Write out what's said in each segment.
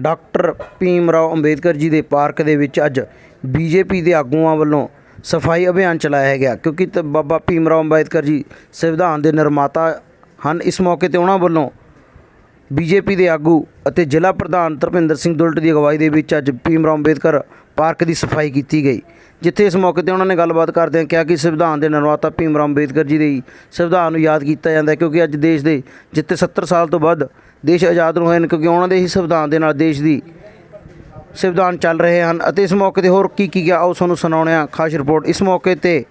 Doctor Bhim Rao Ambedkar ji ਦੇ park ਦੇ ਵਿੱਚ ਅੱਜ ਬੀਜੇਪੀ ਦੇ ਆਗੂਆਂ ਵੱਲੋਂ ਸਫ਼ਾਈ ਅਭਿਆਨ ਚਲਾਇਆ ਗਿਆ, ਕਿਉਂਕਿ ਤ- ਬਾਬਾ ਭੀਮ ਰਾਓ ਅੰਬੇਦਕਰ ਜੀ ਸੰਵਿਧਾਨ ਦੇ ਨਿਰਮਾਤਾ ਹਨ। ਇਸ ਮੌਕੇ ਤੇ ਉਹਨਾਂ ਵੱਲੋਂ ਬੀਜੇਪੀ ਦੇ ਆਗੂ ਅਤੇ ਜ਼ਿਲ੍ਹਾ ਪ੍ਰਧਾਨ ਧਰਮਿੰਦਰ ਸਿੰਘ ਦੁਲਟ ਦੀ ਅਗਵਾਈ ਦੇ ਵਿੱਚ ਅੱਜ ਭੀਮ ਰਾਓ ਅੰਬੇਦਕਰ ਪਾਰਕ ਦੀ ਸਫ਼ਾਈ ਕੀਤੀ ਗਈ। ਜਿੱਥੇ ਇਸ ਮੌਕੇ ਤੇ ਉਹਨਾਂ ਨੇ ਗੱਲਬਾਤ ਕਰਦਿਆਂ ਕਿਹਾ ਕਿ ਸੰਵਿਧਾਨ ਦੇ ਨਿਰਮਾਤਾ ਭੀਮ ਰਾਓ ਅੰਬੇਦਕਰ ਜੀ ਦੇ ਹੀ ਸੰਵਿਧਾਨ ਨੂੰ ਯਾਦ ਕੀਤਾ ਜਾਂਦਾ ਹੈ, ਕਿਉਂਕਿ ਅੱਜ ਦੇਸ਼ ਦੇ ਜਿੱਥੇ 70 ਸਾਲ ਤੋਂ ਵੱਧ ਦੇਸ਼ ਆਜ਼ਾਦ ਹੋਏ ਹਨ ਕਿਉਂਕਿ ਉਹਨਾਂ ਦੇ ਹੀ ਸੰਵਿਧਾਨ ਦੇ ਨਾਲ ਦੇਸ਼ ਦੀ ਸੰਵਿਧਾਨ ਚੱਲ ਰਹੇ ਹਨ। ਅਤੇ ਇਸ ਮੌਕੇ ਤੇ ਹੋਰ ਕੀ ਕੀ ਗਿਆ, ਆਓ ਸਾਨੂੰ ਸੁਣਾਉਣੇ ਆ ਖਾਸ ਰਿਪੋਰਟ। ਇਸ ਮੌਕੇ ਤੇ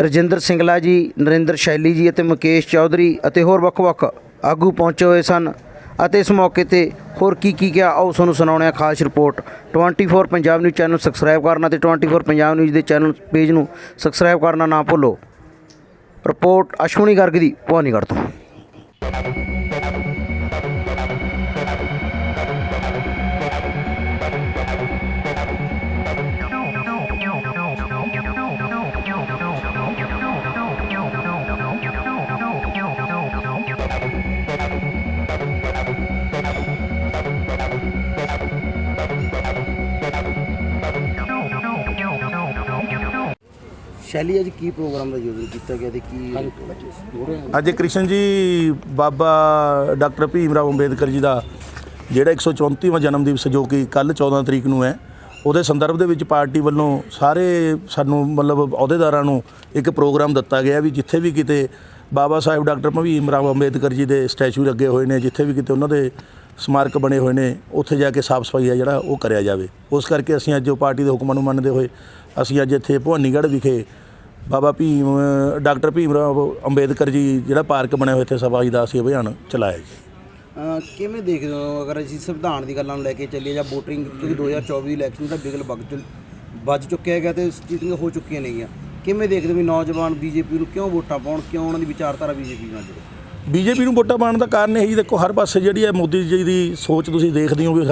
ਰਜਿੰਦਰ ਸਿੰਗਲਾ ਜੀ, ਨਰਿੰਦਰ ਸ਼ੈਲੀ ਜੀ ਅਤੇ ਮੁਕੇਸ਼ ਚੌਧਰੀ ਅਤੇ ਹੋਰ ਵੱਖ-ਵੱਖ ਆਗੂ ਪਹੁੰਚੇ ਹੋਏ ਸਨ। ਅਤੇ ਇਸ ਮੌਕੇ ਤੇ ਹੋਰ ਕੀ ਕੀ ਗਿਆ ਆਓ ਤੁਹਾਨੂੰ ਸੁਣਾਉਣੇ ਆ ਖਾਸ report. 24 Punjab news channel subscribe ਕਰਨਾ ਤੇ 24 ਪੰਜਾਬ ਨਿਊਜ਼ ਦੇ ਚੈਨਲ ਪੇਜ ਨੂੰ ਸਬਸਕ੍ਰਾਈਬ ਕਰਨਾ ਨਾ ਭੁੱਲੋ। ਰਿਪੋਰਟ ਅਸ਼ਵਨੀ ਗਰਗ ਦੀ, ਭਵਾਨੀਗੜ੍ਹ ਤੋਂ। ਸ਼ੈਲੀ ਅੱਜ ਕੀ ਪ੍ਰੋਗਰਾਮ ਦਾ ਆਯੋਜਨ ਕੀਤਾ ਗਿਆ ਤੇ ਕੀ ਅੱਜ ਕ੍ਰਿਸ਼ਨ ਜੀ, ਬਾਬਾ ਡਾਕਟਰ ਭੀਮ ਰਾਓ ਅੰਬੇਦਕਰ ਜੀ ਦਾ ਜਿਹੜਾ 134ਵਾਂ ਜਨਮ ਦਿਵਸ ਜੋ ਕਿ ਕੱਲ 14 ਤਰੀਕ ਨੂੰ ਹੈ, ਉਹਦੇ ਸੰਦਰਭ ਦੇ ਵਿੱਚ ਪਾਰਟੀ ਵੱਲੋਂ ਸਾਰੇ ਸਾਨੂੰ ਮਤਲਬ ਅਹੁਦੇਦਾਰਾਂ ਨੂੰ ਇੱਕ ਪ੍ਰੋਗਰਾਮ ਦਿੱਤਾ ਗਿਆ ਵੀ ਜਿੱਥੇ ਵੀ ਕਿਤੇ ਬਾਬਾ ਸਾਹਿਬ ਡਾਕਟਰ ਭੀਮ ਰਾਓ ਅੰਬੇਦਕਰ ਜੀ ਦੇ ਸਟੈਚੂ ਲੱਗੇ ਹੋਏ ਨੇ, ਜਿੱਥੇ ਵੀ ਕਿਤੇ ਉਹਨਾਂ ਦੇ ਸਮਾਰਕ ਬਣੇ ਹੋਏ ਨੇ, ਉੱਥੇ ਜਾ ਕੇ ਸਾਫ਼ ਸਫ਼ਾਈ ਆ ਜਿਹੜਾ ਉਹ ਕਰਿਆ ਜਾਵੇ। ਉਸ ਕਰਕੇ ਅਸੀਂ ਅੱਜ ਉਹ ਪਾਰਟੀ ਦੇ ਹੁਕਮਾਂ ਨੂੰ ਮੰਨਦੇ ਹੋਏ ਅਸੀਂ ਅੱਜ ਇੱਥੇ ਭਵਾਨੀਗੜ੍ਹ ਵਿਖੇ ਬਾਬਾ ਭੀਮ ਡਾਕਟਰ ਭੀਮ ਰਾਓ ਅੰਬੇਦਕਰ ਜੀ ਜਿਹੜਾ ਪਾਰਕ ਬਣਿਆ ਹੋਇਆ ਇੱਥੇ ਸਫ਼ਾਈ ਦਾ ਅਸੀਂ ਅਭਿਆਨ ਚਲਾਇਆ ਜੀ। ਕਿਵੇਂ ਦੇਖਦੇ ਹੋ ਅਗਰ ਅਸੀਂ ਸੰਵਿਧਾਨ ਦੀ ਗੱਲਾਂ ਨੂੰ ਲੈ ਕੇ ਚੱਲੀਏ ਜਾਂ ਵੋਟਿੰਗ ਕਿਉਂਕਿ 2024 ਦੀ ਇਲੈਕਸ਼ਨ ਦਾ ਬਿਗਲ ਚੁ- ਵੱਜ ਚੁੱਕਿਆ ਹੈਗਾ ਤੇ ਸੀਟਿੰਗ ਹੋ ਚੁੱਕੀਆਂ ਨੇਗੀਆਂ। ਕਿਵੇਂ ਦੇਖਦੇ ਹੋ ਵੀ ਨੌਜਵਾਨ ਬੀਜੇਪੀ ਨੂੰ ਕਿਉਂ ਵੋਟਾਂ ਪਾਉਣ ਕਿਉਂ ਉਹਨਾਂ ਦੀ ਵਿਚਾਰਧਾਰਾ ਬੀਜੇਪੀ ਨਾਲ ਜੁੜੇ? ਬੀਜੇਪੀ ਨੂੰ ਵੋਟਾਂ ਪਾਉਣ ਦਾ ਕਾਰਨ ਇਹ ਹੀ ਦੇਖੋ ਹਰ ਪਾਸੇ ਜਿਹੜੀ ਹੈ ਮੋਦੀ ਜੀ ਦੀ ਸੋਚ ਤੁਸੀਂ ਦੇਖਦੇ ਹੋ ਵੀ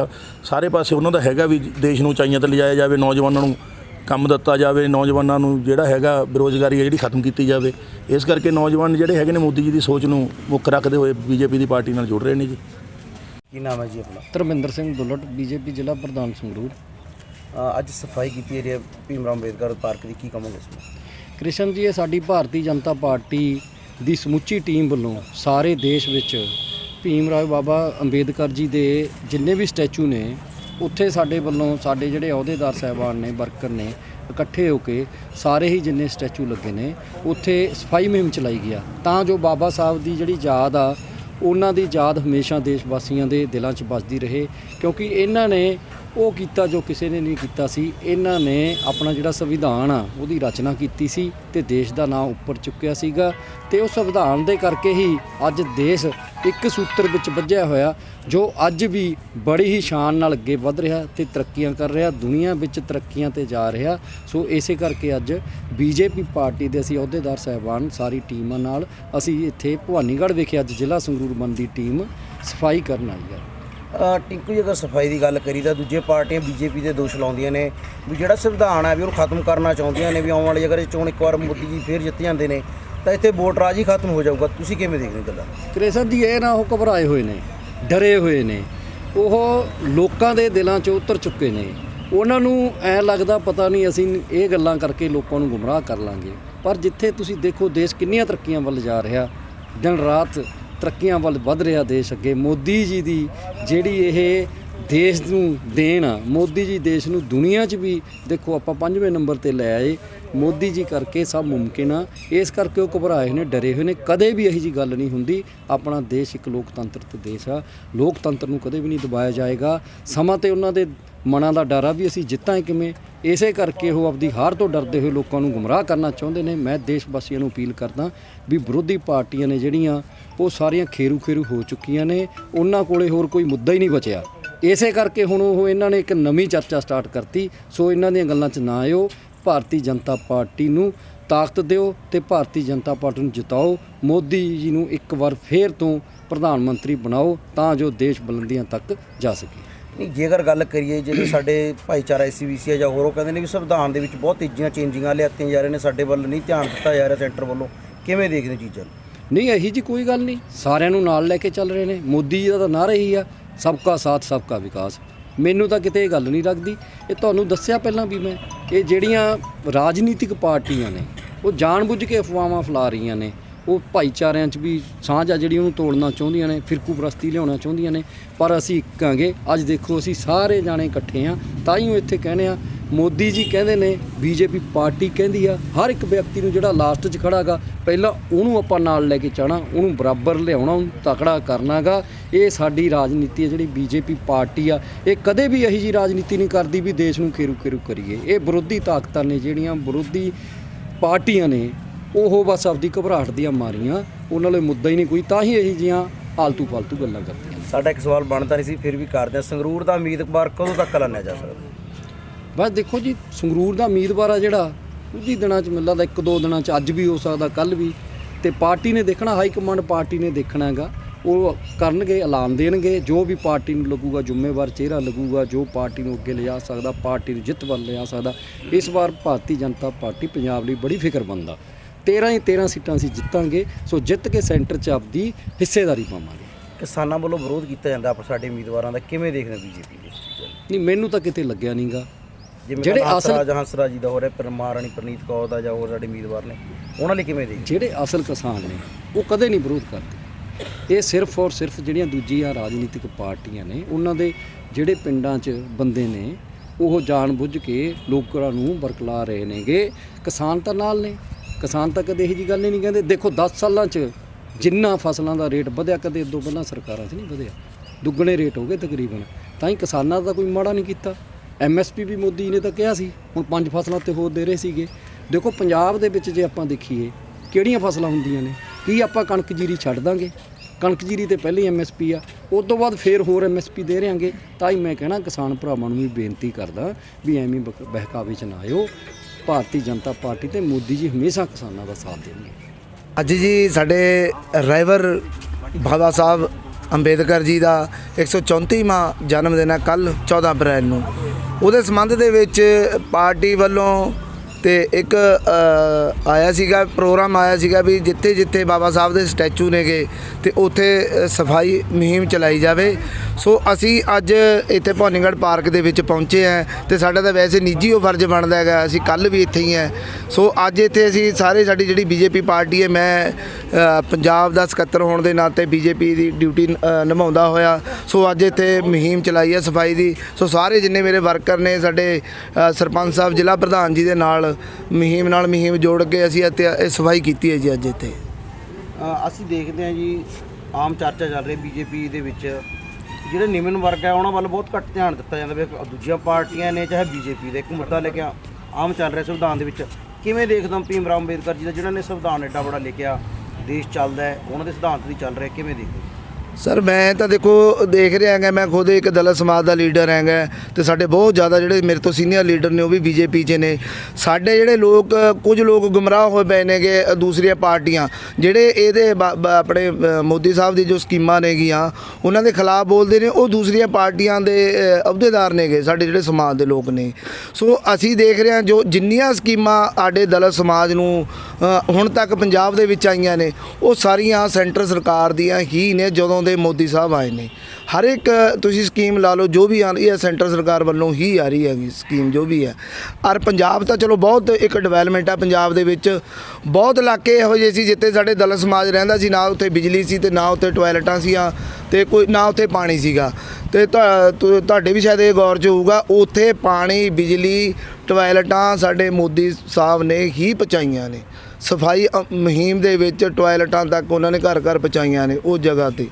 ਸਾਰੇ ਪਾਸੇ ਉਹਨਾਂ ਦਾ ਹੈਗਾ ਵੀ ਦੇਸ਼ ਨੂੰ ਉਚਾਈਆਂ ਤੇ ਲਿਜਾਇਆ ਜਾਵੇ ਨੌਜਵਾਨਾਂ ਨੂੰ ਕੰਮ ਦਿੱਤਾ ਜਾਵੇ ਨੌਜਵਾਨਾਂ ਨੂੰ ਜਿਹੜਾ ਹੈਗਾ ਬੇਰੁਜ਼ਗਾਰੀ ਹੈ ਜਿਹੜੀ ਖਤਮ ਕੀਤੀ ਜਾਵੇ। ਇਸ ਕਰਕੇ ਨੌਜਵਾਨ ਜਿਹੜੇ ਹੈਗੇ ਨੇ ਮੋਦੀ ਜੀ ਦੀ ਸੋਚ ਨੂੰ ਮੁੱਖ ਰੱਖਦੇ ਹੋਏ ਬੀਜੇਪੀ ਦੀ ਪਾਰਟੀ ਨਾਲ ਜੁੜ ਰਹੇ ਨੇ ਜੀ। ਕੀ ਨਾਮ ਹੈ ਜੀ ਆਪਣਾ? ਧਰਮਿੰਦਰ ਸਿੰਘ ਦੁੱਲਟ ਬੀਜੇਪੀ ਜ਼ਿਲ੍ਹਾ ਪ੍ਰਧਾਨ ਸੰਗਰੂਰ। ਅੱਜ ਸਫ਼ਾਈ ਕੀਤੀ ਹੈ ਜੀ ਭੀਮ ਰਾਓ ਅੰਬੇਦਕਰ ਪਾਰਕ ਦੀ ਕੀ ਕਹੋਗੇ ਇਸ ਨੂੰ ਕ੍ਰਿਸ਼ਨ ਜੀ ਇਹ ਸਾਡੀ ਭਾਰਤੀ ਜਨਤਾ ਪਾਰਟੀ ਦੀ ਸਮੁੱਚੀ ਟੀਮ ਵੱਲੋਂ ਸਾਰੇ ਦੇਸ਼ ਵਿੱਚ ਭੀਮ ਰਾਓ ਬਾਬਾ ਅੰਬੇਦਕਰ ਜੀ ਦੇ ਜਿੰਨੇ ਵੀ ਸਟੈਚੂ ਨੇ ਉੱਥੇ ਸਾਡੇ ਵੱਲੋਂ ਸਾਡੇ ਜਿਹੜੇ ਅਹੁਦੇਦਾਰ ਸਾਹਿਬਾਨ ਨੇ, ਵਰਕਰ ਨੇ, ਇਕੱਠੇ ਹੋ ਕੇ ਸਾਰੇ ਹੀ ਜਿੰਨੇ ਸਟੈਚੂ ਲੱਗੇ ਨੇ, ਉੱਥੇ ਸਫ਼ਾਈ ਮੁਹਿੰਮ ਚਲਾਈ ਗਿਆ। ਤਾਂ ਜੋ ਬਾਬਾ ਸਾਹਿਬ ਦੀ ਜਿਹੜੀ ਯਾਦ ਆ, ਉਹਨਾਂ ਦੀ ਯਾਦ ਹਮੇਸ਼ਾ ਦੇਸ਼ ਵਾਸੀਆਂ ਦੇ ਦਿਲਾਂ 'ਚ ਵੱਜਦੀ ਰਹੇ, ਕਿਉਂਕਿ ਇਹਨਾਂ ਨੇ ਉਹ ਕੀਤਾ ਜੋ ਕਿਸੇ ਨੇ ਨਹੀਂ ਕੀਤਾ ਸੀ। ਇਹਨਾਂ ਨੇ ਆਪਣਾ ਜਿਹੜਾ ਸੰਵਿਧਾਨ ਆ, ਉਹਦੀ ਰਚਨਾ ਕੀਤੀ ਸੀ ਤੇ ਦੇਸ਼ ਦਾ ਨਾਮ ਉੱਪਰ ਚੁੱਕਿਆ ਸੀਗਾ ਤੇ ਉਹ ਸੰਵਿਧਾਨ ਦੇ ਕਰਕੇ ਹੀ ਅੱਜ ਦੇਸ਼ ਇੱਕ ਸੂਤਰ ਵਿੱਚ ਵੱਜਿਆ ਹੋਇਆ, ਜੋ ਅੱਜ ਵੀ ਬੜੀ ਹੀ ਸ਼ਾਨ ਨਾਲ ਅੱਗੇ ਵਧ ਰਿਹਾ ਤੇ ਤਰੱਕੀਆਂ ਕਰ ਰਿਹਾ, ਦੁਨੀਆ ਵਿੱਚ ਤਰੱਕੀਆਂ ਤੇ ਜਾ ਰਿਹਾ। ਸੋ ਇਸੇ ਕਰਕੇ ਅੱਜ ਬੀਜੇਪੀ ਪਾਰਟੀ ਦੇ ਅਸੀਂ ਅਹੁਦੇਦਾਰ ਸਹਿਬਾਨ ਸਾਰੀ ਟੀਮਾਂ ਨਾਲ ਅਸੀਂ ਇੱਥੇ ਭਵਾਨੀਗੜ੍ਹ ਵਿਖੇ ਅੱਜ ਜ਼ਿਲ੍ਹਾ ਸੰਗਰੂਰ ਬੰਦ ਦੀ ਟੀਮ ਸਫ਼ਾਈ ਕਰਨ ਆਈ ਹੈ। ਟਿੰਕੂ ਜੀ, ਅਗਰ ਸਫ਼ਾਈ ਦੀ ਗੱਲ ਕਰੀ ਤਾਂ ਦੂਜੇ ਪਾਰਟੀਆਂ ਬੀਜੇਪੀ ਦੇ ਦੋਸ਼ ਲਾਉਂਦੀਆਂ ਨੇ ਵੀ ਜਿਹੜਾ ਸੰਵਿਧਾਨ ਹੈ ਵੀ ਉਹਨੂੰ ਖਤਮ ਕਰਨਾ ਚਾਹੁੰਦੀਆਂ ਨੇ, ਵੀ ਆਉਣ ਵਾਲੀ ਅਗਰ ਇਹ ਚੋਣ ਇੱਕ ਵਾਰ ਮੋਦੀ ਜੀ ਫੇਰ ਜਿੱਤ ਜਾਂਦੇ ਨੇ, ਤਾਂ ਇੱਥੇ ਵੋਟ ਰਾਜ ਹੀ ਖਤਮ ਹੋ ਜਾਊਗਾ। ਤੁਸੀਂ ਕਿਵੇਂ ਦੇਖਦੇ ਗੱਲਾਂ? ਕ੍ਰਿਸ਼ਨ ਜੀ, ਇਹ ਨਾ ਉਹ ਘਬਰਾਏ ਹੋਏ ਨੇ, ਡਰੇ ਹੋਏ ਨੇ। ਉਹ ਲੋਕਾਂ ਦੇ ਦਿਲਾਂ 'ਚ ਉਤਰ ਚੁੱਕੇ ਨੇ। ਉਹਨਾਂ ਨੂੰ ਐ ਲੱਗਦਾ ਪਤਾ ਨਹੀਂ ਅਸੀਂ ਇਹ ਗੱਲਾਂ ਕਰਕੇ ਲੋਕਾਂ ਨੂੰ ਗੁੰਮਰਾਹ ਕਰ ਲਾਂਗੇ। ਪਰ ਜਿੱਥੇ ਤੁਸੀਂ ਦੇਖੋ ਦੇਸ਼ ਕਿੰਨੀਆਂ ਤਰੱਕੀਆਂ ਵੱਲ ਜਾ ਰਿਹਾ। ਦਿਨ ਰਾਤ ਤਰੱਕੀਆਂ ਵੱਲ ਵੱਧ ਰਿਹਾ ਦੇਸ਼ ਅੱਗੇ। ਮੋਦੀ ਜੀ ਦੀ ਜਿਹੜੀ ਇਹ ਦੇਸ਼ ਨੂੰ ਦੇਣ ਆ, ਮੋਦੀ ਜੀ ਦੇਸ਼ ਨੂੰ ਦੁਨੀਆ 'ਚ ਵੀ ਦੇਖੋ ਆਪਾਂ ਪੰਜਵੇਂ ਨੰਬਰ ਤੇ ਲੈ ਆਏ। ਮੋਦੀ ਜੀ ਕਰਕੇ ਸਭ ਮੁਮਕਿਨ ਆ। ਇਸ ਕਰਕੇ ਉਹ ਘਬਰਾਏ ਹੋਏ ਨੇ, ਡਰੇ ਹੋਏ ਨੇ। ਕਦੇ ਵੀ ਇਹੋ ਜੀ ਗੱਲ ਨਹੀਂ ਹੁੰਦੀ। ਆਪਣਾ ਦੇਸ਼ ਇੱਕ ਲੋਕਤੰਤਰ ਦੇਸ਼ ਆ। ਲੋਕਤੰਤਰ ਨੂੰ ਕਦੇ ਵੀ ਨਹੀਂ ਦਬਾਇਆ ਜਾਏਗਾ। ਸਮਾਂ ਤੇ ਉਹਨਾਂ ਦੇ ਮਨਾਂ ਦਾ ਡਰ ਆ ਵੀ ਅਸੀਂ ਜਿੱਤਾਂ ਕਿਵੇਂ? ਇਸੇ ਕਰਕੇ ਉਹ ਆਪਦੀ ਹਾਰ ਤੋਂ ਡਰਦੇ ਹੋਏ ਲੋਕਾਂ ਨੂੰ ਗੁੰਮਰਾਹ ਕਰਨਾ ਚਾਹੁੰਦੇ ਨੇ। ਮੈਂ ਦੇਸ਼ ਵਾਸੀਆਂ ਨੂੰ ਅਪੀਲ ਕਰਦਾ ਵੀ ਵਿਰੋਧੀ ਪਾਰਟੀਆਂ ਨੇ ਜਿਹੜੀਆਂ, ਉਹ ਸਾਰੀਆਂ ਖੇਰੂ ਖੇਰੂ ਹੋ ਚੁੱਕੀਆਂ ਨੇ। ਉਹਨਾਂ ਕੋਲੇ ਹੋਰ ਕੋਈ ਮੁੱਦਾ ਹੀ ਨਹੀਂ ਬਚਿਆ। ਇਸੇ ਕਰਕੇ ਹੁਣ ਉਹ ਇਹਨਾਂ ਨੇ ਇੱਕ ਨਵੀਂ ਚਰਚਾ ਸਟਾਰਟ ਕਰਤੀ। ਸੋ ਇਹਨਾਂ ਦੀਆਂ ਗੱਲਾਂ 'ਚ ਨਾ ਆਇਓ। ਭਾਰਤੀ ਜਨਤਾ ਪਾਰਟੀ ਨੂੰ ਤਾਕਤ ਦਿਓ ਤੇ ਭਾਰਤੀ ਜਨਤਾ ਪਾਰਟੀ ਨੂੰ ਜਿਤਾਓ। ਮੋਦੀ ਜੀ ਨੂੰ ਇੱਕ ਵਾਰ ਫੇਰ ਤੋਂ ਪ੍ਰਧਾਨ ਮੰਤਰੀ ਬਣਾਓ ਤਾਂ ਜੋ ਦੇਸ਼ ਬੁਲੰਦੀਆਂ ਤੱਕ ਜਾ ਸਕੇ। ਨਹੀਂ, ਜੇਕਰ ਗੱਲ ਕਰੀਏ ਜਿਹੜੇ ਸਾਡੇ ਭਾਈਚਾਰਾ ਐਸਸੀਬੀਸੀ ਹੈ ਜਾਂ ਹੋਰ, ਉਹ ਕਹਿੰਦੇ ਨੇ ਵੀ ਸੰਵਿਧਾਨ ਦੇ ਵਿੱਚ ਬਹੁਤ ਤੇਜ਼ੀਆਂ ਚੇਂਜਿੰਗਾਂ ਲਿਆਤੀਆਂ ਜਾ ਰਹੀਆਂ ਨੇ ਸਾਡੇ ਵੱਲ, ਨਹੀਂ ਧਿਆਨ ਦਿੱਤਾ ਜਾ ਰਿਹਾ ਸੈਂਟਰ ਵੱਲੋਂ। ਕਿਵੇਂ ਦੇਖਦੇ ਚੀਜ਼ਾਂ ਨੂੰ? ਨਹੀਂ, ਇਹੀ ਜੀ ਕੋਈ ਗੱਲ ਨਹੀਂ। ਸਾਰਿਆਂ ਨੂੰ ਨਾਲ ਲੈ ਕੇ ਚੱਲ ਰਹੇ ਨੇ। ਮੋਦੀ ਜੀ ਦਾ ਤਾਂ ਨਾਰਾ ਹੀ ਆ ਸਭ ਸਬਕਾ ਸਾਥ ਸਭ ਸਬਕਾ ਵਿਕਾਸ। ਮੈਨੂੰ ਤਾਂ ਕਿਤੇ ਇਹ ਗੱਲ ਨਹੀਂ ਲੱਗਦੀ। ਇਹ ਤੁਹਾਨੂੰ ਦੱਸਿਆ ਪਹਿਲਾਂ ਵੀ ਮੈਂ, ਇਹ ਜਿਹੜੀਆਂ ਰਾਜਨੀਤਿਕ ਪਾਰਟੀਆਂ ਨੇ, ਉਹ ਜਾਣਬੁੱਝ ਕੇ ਅਫਵਾਹਾਂ ਫੈਲਾ ਰਹੀਆਂ ਨੇ। ਉਹ ਭਾਈਚਾਰਿਆਂ 'ਚ ਵੀ ਸਾਂਝ ਆ ਜਿਹੜੀ ਉਹਨੂੰ ਤੋੜਨਾ ਚਾਹੁੰਦੀਆਂ ਨੇ, ਫਿਰਕੂ ਪ੍ਰਸਤੀ ਲਿਆਉਣਾ ਚਾਹੁੰਦੀਆਂ ਨੇ। ਪਰ ਅਸੀਂ ਇੱਕਾਂਗੇ। ਅੱਜ ਦੇਖੋ, ਅਸੀਂ ਸਾਰੇ ਜਾਣੇ ਇਕੱਠੇ ਆ। ਤਾਂ ਹੀ ਉਹ ਇੱਥੇ ਕਹਿੰਦੇ ਆ, ਮੋਦੀ ਜੀ ਕਹਿੰਦੇ ਨੇ, ਬੀਜੇਪੀ ਪਾਰਟੀ ਕਹਿੰਦੀ ਆ, ਹਰ ਇੱਕ ਵਿਅਕਤੀ ਨੂੰ ਜਿਹੜਾ ਲਾਸਟ 'ਚ ਖੜਾਗਾ, ਪਹਿਲਾਂ ਉਹਨੂੰ ਆਪਾਂ ਨਾਲ ਲੈ ਕੇ ਚਾਹਣਾ ਉਹਨੂੰ ਬਰਾਬਰ ਲਿਆਉਣਾ, ਉਹਨੂੰ ਤਕੜਾ ਕਰਨਾਗਾ। ਇਹ ਸਾਡੀ ਰਾਜਨੀਤੀ ਹੈ ਜਿਹੜੀ ਬੀਜੇਪੀ ਪਾਰਟੀ ਆ, ਇਹ ਕਦੇ ਵੀ ਇਹੀ ਜੀ ਰਾਜਨੀਤੀ ਨਹੀਂ ਕਰਦੀ ਵੀ ਦੇਸ਼ ਨੂੰ ਖੇਰੂ ਖੇਰੂ ਕਰੀਏ। ਇਹ ਵਿਰੋਧੀ ਤਾਕਤਾਂ ਨੇ ਜਿਹੜੀਆਂ ਵਿਰੋਧੀ ਪਾਰਟੀਆਂ ਨੇ ਉਹ ਬਸ ਆਪਦੀ ਘਬਰਾਹਟ ਦੀਆਂ ਮਾਰੀਆਂ ਉਹਨਾਂ ਲਈ ਮੁੱਦਾ ਹੀ ਨਹੀਂ ਕੋਈ ਤਾਂ ਹੀ ਇਹੀ ਜੀਆਂ ਆਲਤੂ ਫਾਲਤੂ ਗੱਲਾਂ ਕਰਦੀਆਂ ਸਾਡਾ ਇੱਕ ਸਵਾਲ ਬਣਦਾ ਨਹੀਂ ਸੀ ਫਿਰ ਵੀ ਕਰਦੇ ਹਾਂ। ਸੰਗਰੂਰ ਦਾ ਉਮੀਦਵਾਰ ਕਦੋਂ ਤੱਕ ਐਲਾਨਿਆ ਜਾ ਸਕਦਾ? ਬਸ ਦੇਖੋ ਜੀ ਸੰਗਰੂਰ ਦਾ ਉਮੀਦਵਾਰ ਆ ਜਿਹੜਾ ਕੁਝ ਹੀ ਦਿਨਾਂ ਚ ਮਿਲਦਾ ਇੱਕ ਦੋ ਦਿਨਾਂ ਚ ਅੱਜ ਵੀ ਹੋ ਸਕਦਾ ਕੱਲ ਵੀ। ਤੇ ਪਾਰਟੀ ਨੇ ਦੇਖਣਾ ਹਾਈ ਕਮਾਂਡ ਪਾਰਟੀ ਨੇ ਦੇਖਣਾ ਹੈਗਾ। ਉਹ ਕਰਨਗੇ ਐਲਾਨ ਦੇਣਗੇ ਜੋ ਵੀ ਪਾਰਟੀ ਨੂੰ ਲੱਗੂਗਾ ਜ਼ਿੰਮੇਵਾਰ ਚਿਹਰਾ ਲੱਗੂਗਾ ਜੋ ਪਾਰਟੀ ਨੂੰ ਅੱਗੇ ਲਿਜਾ ਸਕਦਾ ਪਾਰਟੀ ਨੂੰ ਜਿੱਤ ਵੱਲ ਲਿਜਾ ਸਕਦਾ। ਇਸ ਵਾਰ ਭਾਰਤੀ ਜਨਤਾ ਪਾਰਟੀ ਪੰਜਾਬ ਲਈ ਬੜੀ ਫਿਕਰਮੰਦ ਆ। 13 ਹੀ 13 ਸੀਟਾਂ ਅਸੀਂ ਜਿੱਤਾਂਗੇ। ਸੋ ਜਿੱਤ ਕੇ ਸੈਂਟਰ 'ਚ ਆਪਦੀ ਹਿੱਸੇਦਾਰੀ ਪਾਵਾਂਗੇ। ਕਿਸਾਨਾਂ ਵੱਲੋਂ ਵਿਰੋਧ ਕੀਤਾ ਜਾਂਦਾ ਪਰ ਸਾਡੇ ਉਮੀਦਵਾਰਾਂ ਦਾ। ਕਿਵੇਂ ਦੇਖਦੇ ਬੀਜੇਪੀ ਦੇ ਨਹੀਂ ਮੈਨੂੰ ਤਾਂ ਕਿਤੇ ਲੱਗਿਆ ਨਹੀਂਗਾ। ਜਿਹੜੇ ਅਸਲ- ਹੰਸਰਾਜ ਜੀ ਦਾ ਹੋ ਰਿਹਾ ਪਰਮਾਰਾਣੀ ਪ੍ਰਨੀਤ ਕੌਰ ਦਾ ਜਾਂ ਹੋਰ ਸਾਡੇ ਉਮੀਦਵਾਰ ਨੇ। ਉਹਨਾਂ ਲਈ ਕਿਵੇਂ ਦੇਖਦੇ ਜਿਹੜੇ ਅਸਲ ਕਿਸਾਨ ਨੇ ਉਹ ਕਦੇ ਨਹੀਂ ਵਿਰੋਧ ਕਰਦੇ। ਇਹ ਸਿਰਫ ਔਰ ਸਿਰਫ ਜਿਹੜੀਆਂ ਦੂਜੀਆਂ ਰਾਜਨੀਤਿਕ ਪਾਰਟੀਆਂ ਨੇ ਉਹਨਾਂ ਦੇ ਜਿਹੜੇ ਪਿੰਡਾਂ 'ਚ ਬੰਦੇ ਨੇ ਉਹ ਜਾਣਬੁੱਝ ਕੇ ਲੋਕਾਂ ਨੂੰ ਬਰਕਲਾ ਰਹੇ ਨੇਗੇ। ਕਿਸਾਨ ਤਾਂ ਨਾਲ ਨੇ। ਕਿਸਾਨ ਤਾਂ ਕਦੇ ਇਹੋ ਜੀ ਗੱਲ ਹੀ ਨਹੀਂ ਕਹਿੰਦੇ। ਦੇਖੋ 10 ਸਾਲਾਂ 'ਚ ਜਿੰਨਾ ਫਸਲਾਂ ਦਾ ਰੇਟ ਵਧਿਆ, ਕਦੇ ਇਦੋਂ ਪਹਿਲਾਂ ਸਰਕਾਰਾਂ 'ਚ ਨਹੀਂ ਵਧਿਆ। ਦੁੱਗਣੇ ਰੇਟ ਹੋ ਗਏ ਤਕਰੀਬਨ। ਤਾਂ ਹੀ ਕਿਸਾਨਾਂ ਦਾ ਕੋਈ ਮਾੜਾ ਨਹੀਂ ਕੀਤਾ। ਐਮਐਸਪੀ ਵੀ ਮੋਦੀ ਨੇ ਤਾਂ ਕਿਹਾ ਸੀ, ਹੁਣ ਪੰਜ ਫਸਲਾਂ ਤੇ ਹੋਰ ਦੇ ਰਹੇ ਸੀਗੇ। ਦੇਖੋ, ਪੰਜਾਬ ਦੇ ਵਿੱਚ ਜੇ ਆਪਾਂ ਦੇਖੀਏ, ਕਿਹੜੀਆਂ ਫਸਲਾਂ ਹੁੰਦੀਆਂ ਨੇ? ਕੀ ਆਪਾਂ ਕਣਕ ਜੀਰੀ ਛੱਡ ਦਾਂਗੇ? ਕਣਕ ਜੀਰੀ ਤੇ ਪਹਿਲੀ ਐਮਐਸਪੀ ਆ, ਉਸ ਤੋਂ ਬਾਅਦ ਫੇਰ ਹੋਰ ਐਮਐਸਪੀ ਦੇ ਰਿਆਂਗੇ ਤਾਂ ਹੀ ਮੈਂ ਕਹਿਣਾ, ਕਿਸਾਨ ਭਰਾਵਾਂ ਨੂੰ ਵੀ ਬੇਨਤੀ ਕਰਦਾ ਵੀ ਐਵੇਂ ਬਕ- ਬਹਿਕਾਵੇ ਚ ਨਾ ਆਇਓ। ਭਾਰਤੀ ਜਨਤਾ ਪਾਰਟੀ ਤੇ ਮੋਦੀ ਜੀ ਹਮੇਸ਼ਾ ਕਿਸਾਨਾਂ ਦਾ ਸਾਥ ਦੇਣਗੇ। ਅੱਜ ਜੀ ਸਾਡੇ ਰਾਈਵਰ ਬਾਬਾ ਸਾਹਿਬ ਅੰਬੇਦਕਰ ਜੀ ਦਾ 134ਵਾਂ ਜਨਮ ਦਿਨ ਹੈ ਕੱਲ 14 ਅਪ੍ਰੈਲ ਨੂੰ। ਉਹਦੇ ਸੰਬੰਧ ਦੇ ਵਿੱਚ ਪਾਰਟੀ ਵੱਲੋਂ ਤੇ ਇੱਕ ਆਇਆ ਸੀਗਾ ਪ੍ਰੋਗਰਾਮ ਆਇਆ ਸੀਗਾ ਵੀ ਜਿੱਥੇ ਜਿੱਥੇ ਬਾਬਾ ਸਾਹਿਬ ਦੇ ਸਟੈਚੂ ਨੇਗੇ ਤੇ ਉੱਥੇ ਸਫ਼ਾਈ ਮੁਹਿੰਮ ਚਲਾਈ ਜਾਵੇ। ਸੋ ਅਸੀਂ ਅੱਜ ਇੱਥੇ ਭਵਾਨੀਗੜ੍ਹ ਪਾਰਕ ਦੇ ਵਿੱਚ ਪਹੁੰਚੇ ਆ ਤੇ ਸਾਡਾ ਤਾਂ ਵੈਸੇ ਨਿੱਜੀ ਉਹ ਫਰਜ਼ ਬਣਦਾ ਹੈਗਾ ਅਸੀਂ ਕੱਲ ਵੀ ਇੱਥੇ ਹੀ ਆ ਸੋ ਅੱਜ ਇੱਥੇ ਅਸੀਂ ਸਾਰੇ ਸਾਡੀ ਜਿਹੜੀ ਬੀਜੇਪੀ ਪਾਰਟੀ ਹੈ ਮੈਂ ਪੰਜਾਬ ਦਾ ਸਕੱਤਰ ਹੋਣ ਦੇ ਨਾਤੇ ਬੀਜੇਪੀ ਦੀ ਡਿਊਟੀ ਅ, ਨਿਭਾਉਂਦਾ ਹੋਇਆ। ਸੋ ਅੱਜ ਇੱਥੇ ਮੁਹਿੰਮ ਚਲਾਈ ਹੈ ਸਫ਼ਾਈ ਦੀ। ਸੋ ਸਾਰੇ ਜਿੰਨੇ ਮੇਰੇ ਵਰਕਰ ਨੇ ਸਾਡੇ ਸਰਪੰਚ ਸਾਹਿਬ ਜ਼ਿਲ੍ਹਾ ਪ੍ਰਧਾਨ ਜੀ ਦੇ ਨਾਲ ਮੁਹਿੰਮ ਨਾਲ ਮੁਹਿੰਮ ਜੋੜ ਕੇ ਅਸੀਂ ਇੱਥੇ ਇਹ ਸਫ਼ਾਈ ਕੀਤੀ ਹੈ ਜੀ ਅੱਜ ਇੱਥੇ। ਅਸੀਂ ਦੇਖਦੇ ਹਾਂ ਜੀ, ਆਮ ਚਰਚਾ ਚੱਲ ਰਹੀ ਬੀਜੇਪੀ ਦੇ ਵਿੱਚ। ਜਿਹੜੇ ਨਿਮਨ ਵਰਗ ਹੈ, ਉਹਨਾਂ ਵੱਲ ਬਹੁਤ ਘੱਟ ਧਿਆਨ ਦਿੱਤਾ ਜਾਂਦਾ ਵੀ ਦੂਜੀਆਂ ਪਾਰਟੀਆਂ ਨੇ, ਚਾਹੇ ਬੀਜੇਪੀ ਦੇ, ਇੱਕ ਮੁੱਦਾ ਲੈ ਕੇ ਆ- ਆਮ ਚੱਲ ਰਿਹਾ ਸੰਵਿਧਾਨ ਦੇ ਵਿੱਚ। ਕਿਵੇਂ ਦੇਖਦਾ ਭੀਮ ਰਾਓ ਅੰਬੇਦਕਰ ਜੀ ਦਾ ਜਿਹਨਾਂ ਨੇ ਸੰਵਿਧਾਨ ਐਡਾ ਬੜਾ ਲਿਖਿਆ, ਦੇਸ਼ ਚੱਲਦਾ ਹੈ, ਉਹਨਾਂ ਦੇ ਸਿਧਾਂਤ ਦੀ ਚੱਲ ਰਿਹਾ, ਕਿਵੇਂ ਦੇਖਦੇ ਸਰ, ਮੈਂ ਤਾਂ ਦੇਖੋ, ਦੇਖ ਰਿਹਾ ਹੈਗਾ, ਮੈਂ ਖੁਦ ਇੱਕ ਦਲਿਤ ਸਮਾਜ ਦਾ ਲੀਡਰ ਹੈਗਾ, ਤੇ ਸਾਡੇ ਬਹੁਤ ਜ਼ਿਆਦਾ ਜਿਹੜੇ ਮੇਰੇ ਤੋਂ ਸੀਨੀਅਰ ਲੀਡਰ ਨੇ, ਉਹ ਵੀ ਬੀਜੇਪੀ 'ਚ ਨੇ। ਸਾਡੇ ਜਿਹੜੇ ਲੋਕ, ਕੁਝ ਲੋਕ ਗੁੰਮਰਾਹ ਹੋਏ ਪਏ ਨੇਗੇ, ਦੂਸਰੀਆਂ ਪਾਰਟੀਆਂ, ਜਿਹੜੇ ਇਹਦੇ ਬ- ਆਪਣੇ ਮੋਦੀ ਸਾਹਿਬ ਦੀ ਜੋ ਸਕੀਮਾਂ ਨੇਗੀਆਂ, ਉਹਨਾਂ ਦੇ ਖਿਲਾਫ ਬੋਲਦੇ ਨੇ, ਉਹ ਦੂਸਰੀਆਂ ਪਾਰਟੀਆਂ ਦੇ ਅਹੁਦੇਦਾਰ ਨੇਗੇ, ਸਾਡੇ ਜਿਹੜੇ ਸਮਾਜ ਦੇ ਲੋਕ ਨੇ। ਸੋ, ਅਸੀਂ ਦੇਖ ਰਹੇ ਹਾਂ, ਜੋ ਜਿੰਨੀਆਂ ਸਕੀਮਾਂ ਸਾਡੇ ਦਲਿਤ ਸਮਾਜ ਨੂੰ ਹੁਣ ਤੱਕ ਪੰਜਾਬ ਦੇ ਵਿੱਚ ਆਈਆਂ ਨੇ, ਉਹ ਸਾਰੀਆਂ ਸੈਂਟਰ ਸਰਕਾਰ ਦੀਆਂ ਹੀ ਨੇ, ਜਦੋਂ ਦੇ ਮੋਦੀ ਸਾਹਿਬ ਆਏ ਨੇ। ਹਰ ਇੱਕ, ਤੁਸੀਂ ਸਕੀਮ ਲਾ ਲਓ, ਜੋ ਵੀ ਆ ਰਹੀ ਹੈ, ਸੈਂਟਰ ਸਰਕਾਰ ਵੱਲੋਂ ਹੀ ਆ ਰਹੀ ਹੈਗੀ ਸਕੀਮ ਜੋ ਵੀ ਹੈ। ਔਰ ਪੰਜਾਬ ਤਾਂ ਚਲੋ ਬਹੁਤ ਇੱਕ ਡਿਵੈਲਪਮੈਂਟ ਆ ਪੰਜਾਬ ਦੇ ਵਿੱਚ। ਬਹੁਤ ਇਲਾਕੇ ਇਹੋ ਜਿਹੇ ਸੀ ਜਿੱਥੇ ਸਾਡੇ ਦਲਿਤ ਸਮਾਜ ਰਹਿੰਦਾ ਸੀ, ਨਾ ਉੱਥੇ ਬਿਜਲੀ ਸੀ ਤੇ ਨਾ ਉੱਥੇ ਟਾਇਲਟਾਂ ਸੀਆਂ ਤੇ ਕੋਈ, ਨਾ ਉੱਥੇ ਪਾਣੀ ਸੀਗਾ। ਤੇ ਤੁਹਾਡੇ ਵੀ ਸ਼ਾਇਦ ਇਹ ਗੌਰ 'ਚ ਹੋਊਗਾ, ਉੱਥੇ ਪਾਣੀ, ਬਿਜਲੀ ਟਾਇਲਟਾਂ ਸਾਡੇ ਮੋਦੀ ਸਾਹਿਬ ਨੇ ਹੀ ਪਹੁੰਚਾਈਆਂ ਨੇ। ਸਫ਼ਾਈ ਮੁਹਿੰਮ ਦੇ ਵਿੱਚ ਟਾਇਲਟਾਂ ਤੱਕ ਉਹਨਾਂ ਨੇ ਘਰ ਘਰ ਪਹੁੰਚਾਈਆਂ ਨੇ ਉਹ ਜਗ੍ਹਾ ਤੇ।